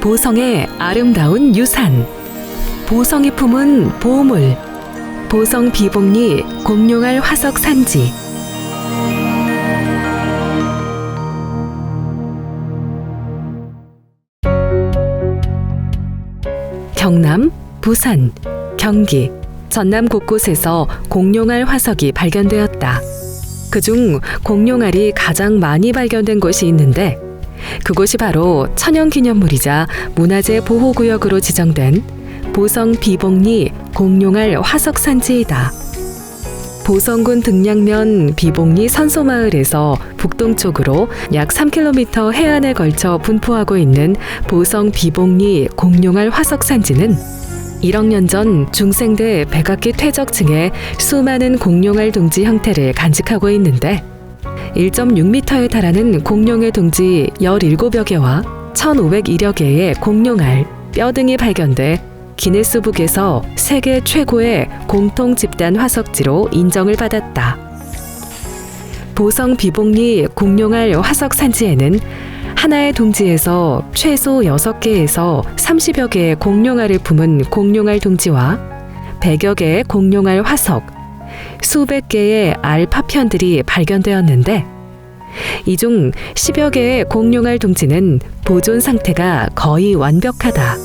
보성의 아름다운 유산. 보성이 품은 보물. 보성 비봉리 공룡알 화석 산지. 경남, 부산, 경기, 전남 곳곳에서 공룡알 화석이 발견되었다. 그중 공룡알이 가장 많이 발견된 곳이 있는데 그곳이 바로 천연기념물이자 문화재 보호구역으로 지정된 보성 비봉리 공룡알 화석산지이다. 보성군 등량면 비봉리 선소마을에서 북동쪽으로 약 3km 해안에 걸쳐 분포하고 있는 보성 비봉리 공룡알 화석산지는 1억 년 전 중생대 백악기 퇴적층에 수많은 공룡알 둥지 형태를 간직하고 있는데 1.6m에 달하는 공룡의 둥지 17여 개와 1,501여 개의 공룡알, 뼈 등이 발견돼 기네스북에서 세계 최고의 공통 집단 화석지로 인정을 받았다. 보성 비봉리 공룡알 화석 산지에는 하나의 둥지에서 최소 6개에서 30여 개의 공룡알을 품은 공룡알 둥지와 100여 개의 공룡알 화석, 수백 개의 알 파편들이 발견되었는데 이 중 10여 개의 공룡알 둥지는 보존 상태가 거의 완벽하다.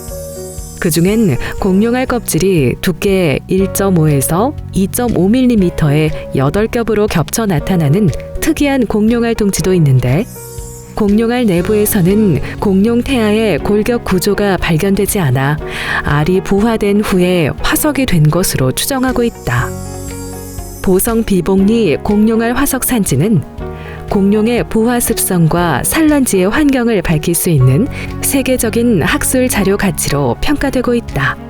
그 중엔 공룡알 껍질이 두께 1.5에서 2.5mm의 8겹으로 겹쳐 나타나는 특이한 공룡알 둥지도 있는데 공룡알 내부에서는 공룡 태아의 골격 구조가 발견되지 않아 알이 부화된 후에 화석이 된 것으로 추정하고 있다. 보성 비봉리 공룡알 화석 산지는 공룡의 부화 습성과 산란지의 환경을 밝힐 수 있는 세계적인 학술 자료 가치로 평가되고 있다.